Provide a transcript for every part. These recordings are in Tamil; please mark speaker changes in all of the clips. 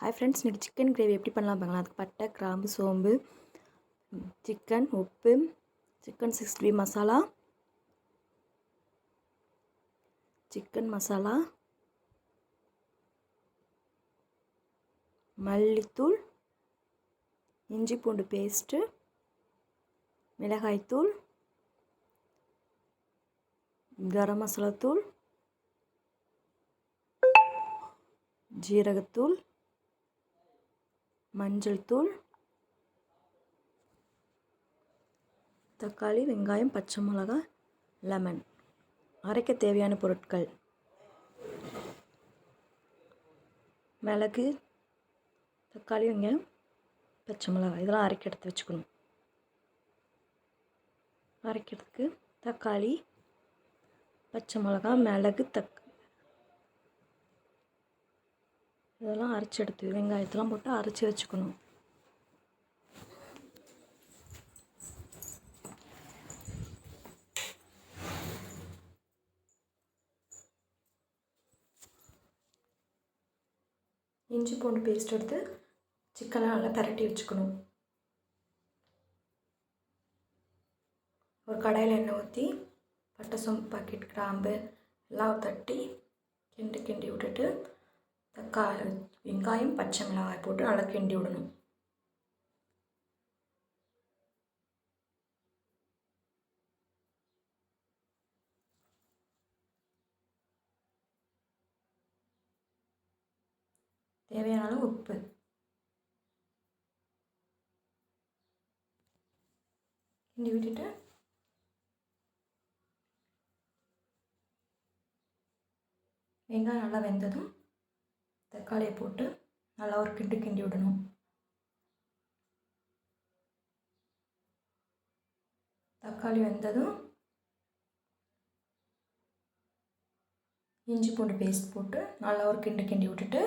Speaker 1: ஹாய் ஃப்ரெண்ட்ஸ் இன்றைக்கி சிக்கன் கிரேவி எப்படி பண்ணலாம் பார்க்கலாம் அதுக்கு பட்டை கிராம்பு சோம்பு சிக்கன் உப்பு chicken sixty masala chicken masala மல்லித்தூள் இஞ்சி பூண்டு பேஸ்ட்டு மிளகாய்த்தூள் கரம் மசாலா தூள் ஜீரகத்தூள் மஞ்சள் தூள் தக்காளி வெங்காயம் பச்சை மிளகாய் லெமன். அரைக்க தேவையான பொருட்கள். மிளகு தக்காளி வெங்காயம் பச்சை மிளகாய். இதெல்லாம் அரைக்க எடுத்து வச்சுக்கணும். அரைக்கிறதுக்கு தக்காளி பச்சை மிளகாய் மிளகு தக் இதெல்லாம் அரைச்சி எடுத்து வெங்காயத்தெல்லாம் போட்டு அரைச்சி வச்சுக்கணும். இஞ்சி பூண்டு பேஸ்ட் எடுத்து சிக்கனை நல்லா பரட்டி வச்சுக்கணும். ஒரு கடாயில் எண்ணெய் ஊற்றி பட்டை சோம்பு பாக்கெட் கிராம்பு எல்லாம் தட்டி கிண்டி கிண்டி விட்டுட்டு தக்காளி வெங்காயம் பச்சை மிளகாய் போட்டு நல்லா கிண்டி விடணும். தேவையான அளவு உப்பு. கிண்டி விட்டுட்டு வெங்காயம் நல்லா வெந்ததும் தக்காளியை போட்டு நல்லா ஒரு கிண்டு கிண்டி விடணும். தக்காளி வெந்ததும் இஞ்சி பூண்டு பேஸ்ட் போட்டு நல்லா ஒரு கிண்டு கிண்டி விட்டுட்டு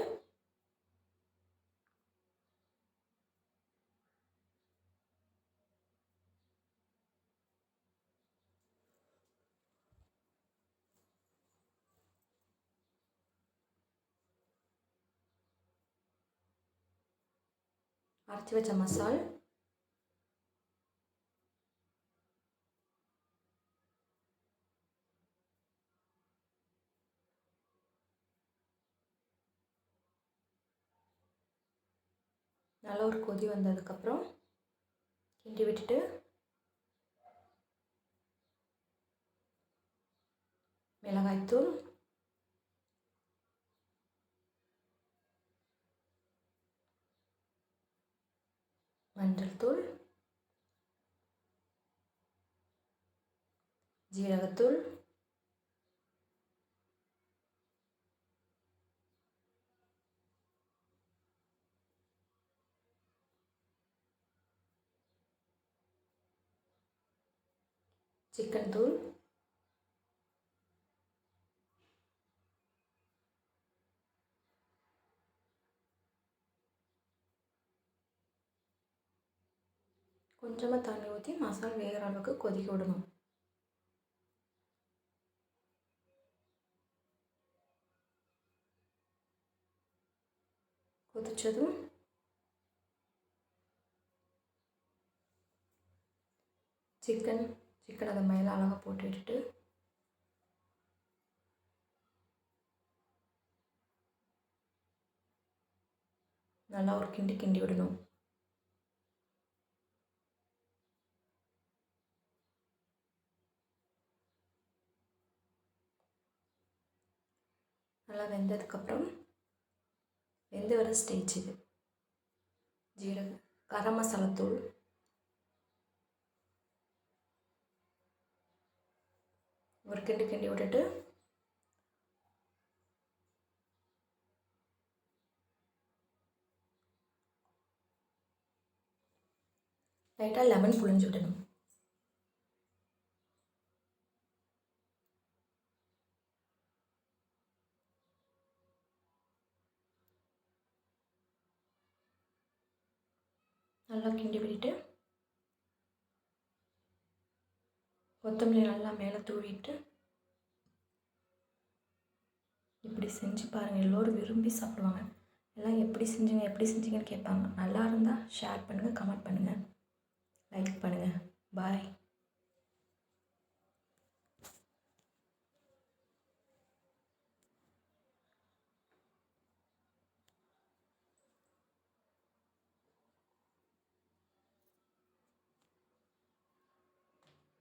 Speaker 1: அரைச்சி வச்ச மசால். நல்லா ஒரு கொதி வந்ததுக்கப்புறம் கிண்டி விட்டுட்டு மிளகாய்த்தூள் மஞ்சள் தூள் ஜீரகத்தூள் சிக்கன் தூள் கொஞ்சமாக தண்ணி ஊற்றி மசாலா வேகிற அளவுக்கு கொதிக்க விடணும். கொதித்ததும் சிக்கன் சிக்கன் அதை மேலே அழகாக போட்டுட்டு நல்லா ஒரு கிண்டி கிண்டி விடணும். நல்லா வெந்ததுக்கப்புறம் வெந்து வர ஸ்டேஜ் இது. ஜீரகம் கரம் மசாலாத்தூள் ஒரு கிண்டு கிண்டி விட்டுட்டு லைட்டாக லெமன் புழிஞ்சு விடணும். நல்லா கிண்டி விட்டுட்டு கொத்தமல்லி நல்லா மேலே தூவிட்டு இப்படி செஞ்சு பாருங்கள் எல்லோரும் விரும்பி சாப்பிடுவாங்க. எல்லாம் எப்படி செஞ்சீங்க எப்படி செஞ்சீங்கன்னு கேட்பாங்க. நல்லா இருந்தால் ஷேர் பண்ணுங்கள் கமெண்ட் பண்ணுங்கள் லைக் பண்ணுங்கள் பாய்